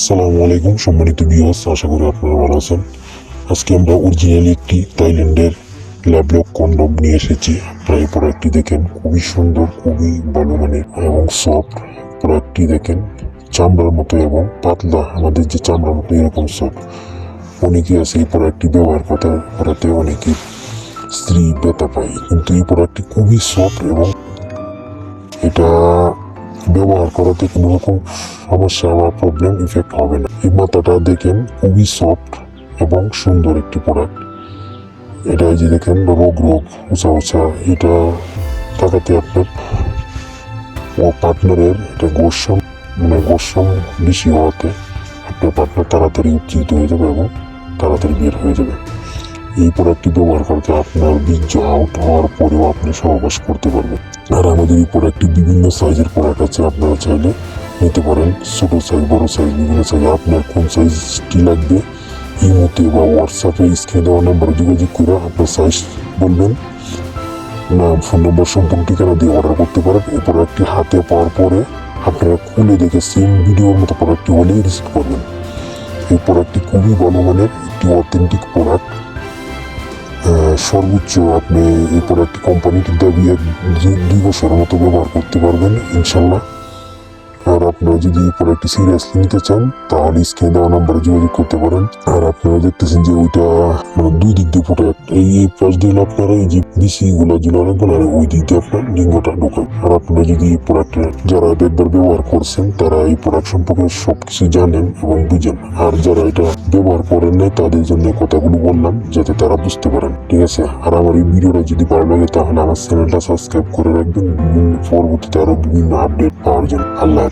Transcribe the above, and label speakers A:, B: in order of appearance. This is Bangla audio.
A: সালামু আলাইকুম, সম্মানিত বিয়স আশা করি আপনারা ভালো আছেন। আজকে আমরা অরিজিনালি একটি থাইল্যান্ডের ল্যাবলক কন্ডম নিয়ে এসেছি। আপনারা এই প্রোডাক্টটি দেখেন, খুবই সুন্দর, খুবই ভালো মানের এবং সফট প্রোডাক্টটি দেখেন। চামড়ার মতো এবং পাতলা, আমাদের যে চামড়ার মতো এরকম সফট অনেকে আছে এই প্রোডাক্টটি ব্যবহার করতে, করাতে অনেকে স্ত্রী ব্যথা পায়। কিন্তু এই প্রোডাক্টটি খুবই সফট এবং এটা ব্যবহার করাতে কোনো রকম সমস্যা বা প্রবলেম ইফেক্ট হবে না। এই মাথাটা দেখেন খুবই সফট এবং সুন্দর একটি প্রোডাক্ট এটা যে দেখেন রোগ রোগ, উঁচা উঁচা, এটা তাকাতে আপনার ও পার্টনারের এটা গোসম মানে গোসম বেশি হওয়াতে আপনার পার্টনার তাড়াতাড়ি উজ্জীবিত হয়ে যাবে এবং তাড়াতাড়ি বের হয়ে যাবে। এই প্রোডাক্টটি ব্যবহার করতে আপনার বীর্য আউট হওয়ার পরেও আপনি সহবাস করতে পারবেন। আর আমাদের এই প্রোডাক্টটি বিভিন্ন সাইজের প্রোডাক্ট আছে, আপনারা চাইলে নিতে পারেন। ছোটো সাইজ, বড় সাইজ, বিভিন্ন সাইজ। আপনার কোন সাইজটি লাগবে ইমোতে বা হোয়াটসঅ্যাপে স্ক্রিনে দেওয়া নাম্বারে যোগাযোগ করে আপনার সাইজ বলবেন। নাম, ফোন নম্বর সম্পূর্ণ ঠিকানা দিয়ে অর্ডার করতে পারেন। এই প্রোডাক্টটি হাতে পাওয়ার পরে আপনারা খুলে দেখে সেম ভিডিওর মতো প্রোডাক্টটি হলেই রিসিভ করবেন। এই প্রোডাক্টটি খুবই ভালো মানের, একটি অথেন্টিক প্রোডাক্ট সর্বোচ্চ আপনি এই প্রোডাক্ট কোম্পানিটির দাবি এক দুই বছরের মতো ব্যবহার করতে পারবেন ইনশাল্লাহ। আপনারা যদি এই প্রোডাক্টটি সিরিয়াসলি নিতে চান, তাহলে স্ক্রিনে দেওয়া নাম্বারে যোগাযোগ করতে পারেন। আর আপনারা দেখতেছেন যে ওইটা মানে দুই দিক দিয়ে প্রোডাক্ট এই এই পাশ দিয়ে আপনারা এই যে বিসি গুলো ঝুলানো গেল আর ওই দিক দিয়ে আপনার লিঙ্গটা ঢোকায়। আর আপনারা যদি এই প্রোডাক্টে যারা একবার ব্যবহার করছেন, তারা এই প্রোডাক্ট সম্পর্কে সবকিছু জানেন এবং বুঝেন। আর যারা এটা ব্যবহার করেন নাই, তাদের জন্য কথাগুলো বললাম, যাতে তারা বুঝতে পারেন। ঠিক আছে? আর আমার এই ভিডিওটা যদি ভালো লাগে, তাহলে আমার চ্যানেলটা সাবস্ক্রাইব করে রাখবেন। বিভিন্ন পরবর্তীতে আরও বিভিন্ন আপডেট পাওয়ার জন্য। আল্লাহ।